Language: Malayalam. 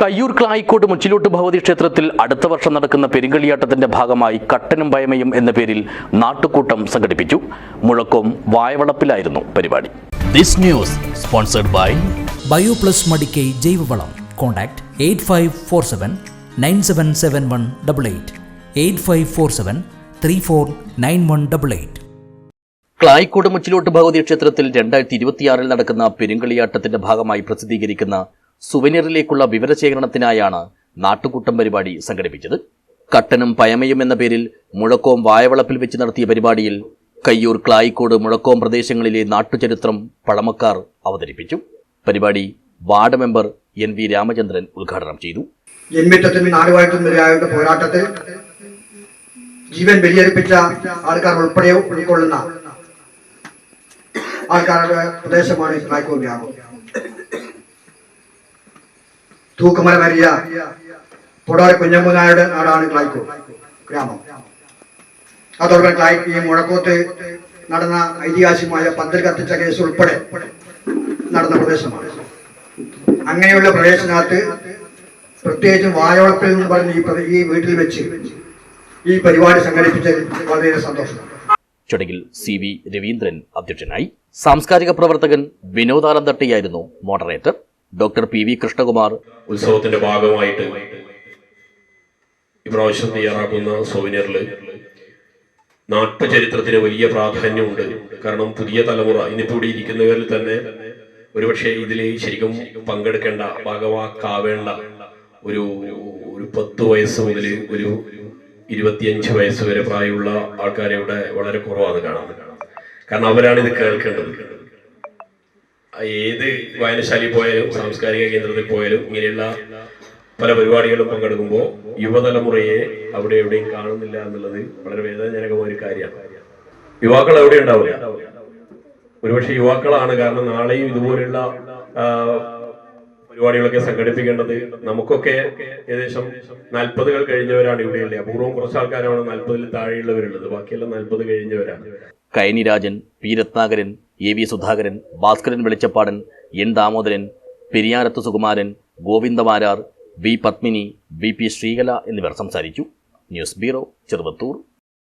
കയ്യൂർ ക്ലായിക്കോട്ട് മുച്ചിലോട്ട് ഭഗവതി ക്ഷേത്രത്തിൽ അടുത്ത വർഷം നടക്കുന്ന പെരുങ്കളിയാട്ടത്തിന്റെ ഭാഗമായി കട്ടനും പയമയും എന്ന പേരിൽ നാട്ടുകൂട്ടം സംഘടിപ്പിച്ചു. മുഴക്കവും വായവളപ്പിലായിരുന്നു പരിപാടി. This news sponsored by Bioplus Madikkai ജൈവവളം. Contact eight five four seven nine seven seven one double eight eight five four seven three four nine one double eight Klayikode Muchilot Bhagavathi ക്ഷേത്രത്തിൽ രണ്ടായിരത്തി ഇരുപത്തിയാറിൽ നടക്കുന്ന പെരുങ്കളിയാട്ടത്തിന്റെ ഭാഗമായി പ്രസിദ്ധീകരിക്കുന്ന സുവനീറിലേക്കുള്ള വിവരശേഖരണത്തിനായാണ് നാട്ടുകൂട്ടം പരിപാടി സംഘടിപ്പിച്ചത്. കട്ടനും പയമയും എന്ന പേരിൽ മുഴക്കോം വായവളപ്പിൽ വെച്ച് നടത്തിയ പരിപാടിയിൽ കയ്യൂർ ക്ലായിക്കോട് മുഴക്കോം പ്രദേശങ്ങളിലെ നാട്ടുചരിത്രം പഴമക്കാർ അവതരിപ്പിച്ചു. പരിപാടി ward member N V Ramachandran ഉദ്ഘാടനം ചെയ്തു. പോരാട്ടത്തിൽ ജീവൻ ബലിയർപ്പിച്ച ആൾക്കാർ ഉൾപ്പെടെ ഉൾക്കൊള്ളുന്ന ആൾക്കാരുടെ പ്രദേശമാണ് ക്ലായ്ക്കോട് ഗ്രാമം. തൂക്കുമല മരിയ പൊടാര കുഞ്ഞമ്മൂനായുടെ നാടാണ് ക്ലായ്ക്കോ ഗ്രാമം. അതോടൊപ്പം ക്ലായ് ഈ മുഴക്കോത്ത് നടന്ന ഐതിഹാസികമായ പന്തൽ കത്തിച്ച കേസ് ഉൾപ്പെടെ നടന്ന പ്രദേശമാണ്. അങ്ങനെയുള്ള പ്രദേശത്തിനകത്ത് പ്രത്യേകിച്ചും വായോളപ്പിൽ എന്ന് പറഞ്ഞ ഈ ഈ വീട്ടിൽ വെച്ച് ഈ പരിപാടി സംഘടിപ്പിച്ചതിൽ വളരെ സന്തോഷം. ചടങ്ങിൽ സി വി രവീന്ദ്രൻ അധ്യക്ഷനായി. സാംസ്കാരിക പ്രവർത്തകൻ വിനോദാനന്ദട്ടിയായിരുന്നു moderator doctor P V Krishnakumar. ഉത്സവത്തിന്റെ ഭാഗമായിട്ട് ഇപ്രാവശ്യം തയ്യാറാക്കുന്ന സോവിനിയറിൽ നാട്ടുചരിത്രത്തിന് വലിയ പ്രാധാന്യമുണ്ട്. കാരണം പുതിയ തലമുറ ഇന്നിപ്പോ ഇവിടെ ഇരിക്കുന്നവരിൽ തന്നെ ഒരുപക്ഷെ ഇതിൽ ശരിക്കും പങ്കെടുക്കേണ്ട ഭാഗമാക്കാവേണ്ട ഒരു ഒരു പത്ത് വയസ്സ് മുതൽ ഒരു ഇരുപത്തിയഞ്ച് വയസ്സ് വരെ പ്രായമുള്ള ആൾക്കാരെ ഇവിടെ വളരെ കുറവാണ് കാണാൻ. കാരണം അവരാണ് ഇത് കേൾക്കേണ്ടത്. ഏത് വായനശാലയിൽ പോയാലും സാംസ്കാരിക കേന്ദ്രത്തിൽ പോയാലും ഇങ്ങനെയുള്ള പല പരിപാടികളും പങ്കെടുക്കുമ്പോൾ യുവതലമുറയെ അവിടെ എവിടെയും കാണുന്നില്ല എന്നുള്ളത് വളരെ വേദനാജനകമായ ഒരു കാര്യമാണ്. യുവാക്കൾ എവിടെ ഉണ്ടാവില്ല. ഒരുപക്ഷെ യുവാക്കളാണ് കാരണം നാളെയും ഇതുപോലുള്ള ആ, പരിപാടികളൊക്കെ സംഘടിപ്പിക്കേണ്ടത് നമുക്കൊക്കെ ഏകദേശം നാൽപ്പതുകൾ കഴിഞ്ഞവരാണ് ഇവിടെയുള്ളത് അപൂർവം കുറച്ച് ആൾക്കാരാണ് നാൽപ്പതിൽ താഴെയുള്ളവരുള്ളത്. ബാക്കിയെല്ലാം നാൽപ്പത് കഴിഞ്ഞവരാണ്. Kainirajan P Ratnakaran A V Sudhakaran Bhaskaran Velichappadan N Damodaran Periyarath Sukumaran Govindamarar V Padmini V P Sreekala എന്നിവർ സംസാരിച്ചു. News bureau Cheruvathur.